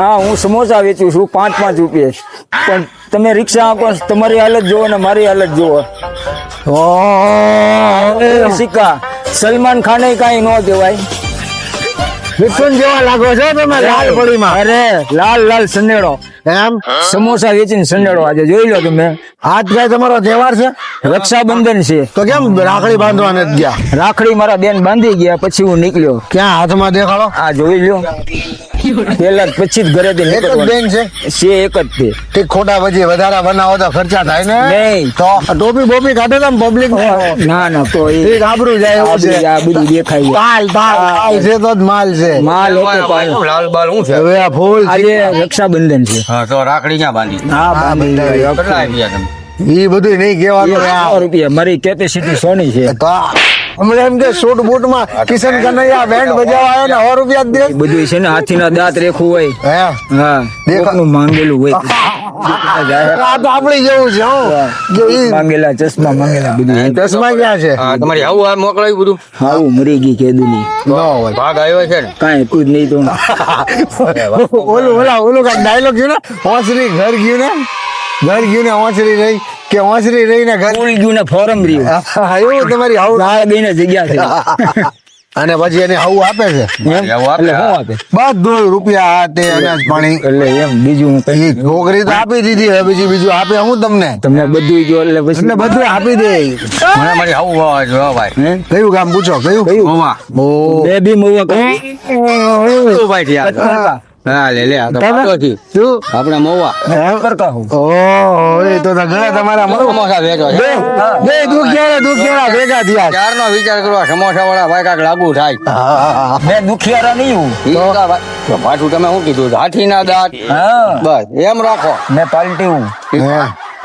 હા હું સમોસા વેચું છું પાંચ પાંચ રૂપિયે. પણ તમે રિક્ષા આપો તમારી હાલત જુઓ ને મારી હાલત જુઓ. સિક્કા સલમાન ખાને કાંઈ ન કહેવાય વિપુલ જેવા લાગો છો તમે લાલ પડીમાં? અરે લાલ લાલ સંદેડો. એમ? સમોસા વેચીને સંદેડો આજે જોઈ લો તમે. આજ ભાઈ તમારો તહેવાર છે? રક્ષાબંધન છે. તો કેમ રાખડી બાંધવા નથી ગયા? રાખડી મારા બેન બાંધી ગયા પછી હું નીકળ્યો. ક્યાં હાથમાં દેખાડો? આ જોઈ લ્યો. પેલા પછી જ ઘરેથી એક બેન છે? છે એક જ તે. તે ખોટા પછી વધારે બનાવો તો ખર્ચા થાય ને? નહીં. તો ટોપી બોપી કાઢે ને પબ્લિક ના? ના તો એ એ આબરૂ જાય એવું છે. આ બધું દેખાય તાલ તાલ તાલ છે તો જ માલ છે. માલ. લાલ બાલ છે? હવે આ ફૂલ આજે રક્ષાબંધન છે. હા તો રાખડી ક્યાં બાંધી? હા બાંધી કેટલા આપ્યા તમે? ઈ બધું નહીં કહેવાનું એ સો રૂપિયા. મારી કેપેસિટી સોની છે. હમણાં એમ કે સૂટ બૂટમાં કિશન કનૈયા બેન્ડ બજાવવા આવ્યો ને સો રૂપિયા દે. બધું છે ને હાથીના દાંત રેખું હોય. હા? દેખાનું માંગેલું હોય આ તો આપણી જેવું છે હો. માંગેલા ચશ્મા માંગેલા બધું ચશ્મા ક્યાં છે? તમારી આવું આ મોકલાયું બધું? આવું મરી ગઈ કેદુની. ન ભાગ આવ્યો છે ને? કાંઈ તું નહીં તો. ઓલું ઓલા ઓલું કાંઈક ડાયલોગ ગયું ને? હોસરી ઘર ગયું ને? ઘર ગયું ને ઓસરી રહી કે ઓસરી રહી ને ઘર ઉડી ગયું ને ફોરમ રહ્યું. એવું તમારી આવું લાળ ગઈ ને જગ્યા છે. અને પછી એને આવું આપે છે. એટલે શું આપે? બધું રૂપિયા આ તે અનાજ પાણી. એટલે એમ બીજું હું કઈ ઈ છોકરી તો આપી દીધી હવે બીજી બીજું આપે હું તમને? તમને બધું જો એટલે પછી એટલે બધું આપી દે. મને મારી આવું વાવા જો ભાઈ. કયું કામ પૂછો કયું? કયું? મોવા. ઓ. બે બી મુવા કયું ભાઈ થયા? હા લે લે તો સમોસા વેચવા બે બે દુખિયારા ભેગા થયા ચારનો વિચાર કરવા સમોસા વાળા ભાઈ લાગુ થાય. બે દુખિયારા પાછું તમે શું કીધું? હાથી ના દાંત બસ એમ રાખો. મેં પાલટી હું.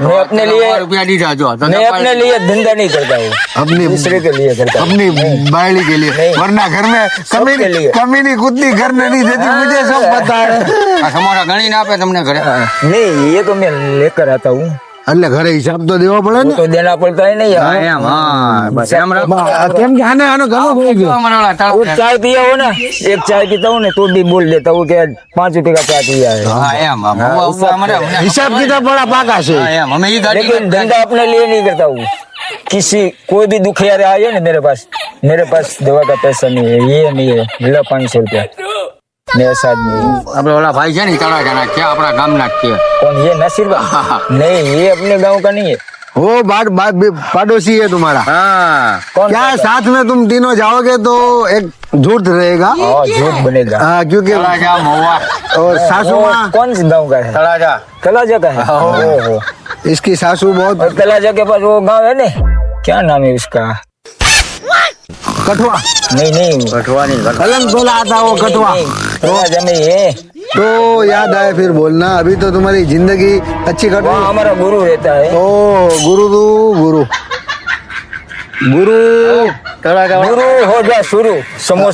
मैं अपने लिए रुपया नहीं चाहता मैं अपने लिए धंधा नहीं करता हूँ अपने दूसरे के लिए करता अपनी बायली के लिए वरना घर में कमी कमी नहीं खुद नहीं घर में नहीं देती मुझे सब पता है हमारा गणी ना पे तुमने घर नहीं ये तो मैं लेकर आता हूँ એટલે ઘરે હિસાબ તો દેવો પડે ને. તો દેના પડતા નહીં હા એમ હા કેમ કે આને આનો ઘણો થઈ ગયો. એક ચાય પીએ હો ને. એક ચાય પીતા હું ને તું બી બોલ દેતા હું કે પાંચ રૂપિયા ચા પી આવે. હા એમ હિસાબ કીધા પડા પાકા છે. એમ અમે ઈ ગાડી ધંધા આપણે લે નહીં કરતા હું किसी કોઈ भी दुखिया आए ना मेरे पास मेरे पास दवा का पैसा नहीं है ये नहीं है मिला पाँच मेरे साथ नहीं है। આપણે ઓલા ભાઈ છે ને તળાજાના છે આપણા ગામના જ છે कौन ये नसीर नहीं ये अपने गांव का नहीं है वो बात बात भी पड़ोसी है तुम्हारा હા कौन क्या कहता है? साथ में तुम तीनों जाओगे तो एक झूठ रहेगा हाँ झूठ बनेगा हाँ, क्योंकि તળાજા મોવા और सासू वो माँ कौन से गांव का है તળાજા तलाजा का है ओहो। इसकी सासू बहुत और तलाजा के पास वो गांव है ना क्या नाम है उसका कठवा नहीं नहीं કઠવાની कलम तोला आता वो कठवा नहीं, तलाजा में ही है तो याद आए फिर बोलना अभी तो तुम्हारी जिंदगी अच्छी कट रही हमारा गुरु रहता है ओ गुरु तू गुरु गुरु गुरु हो जा शुरू समोसा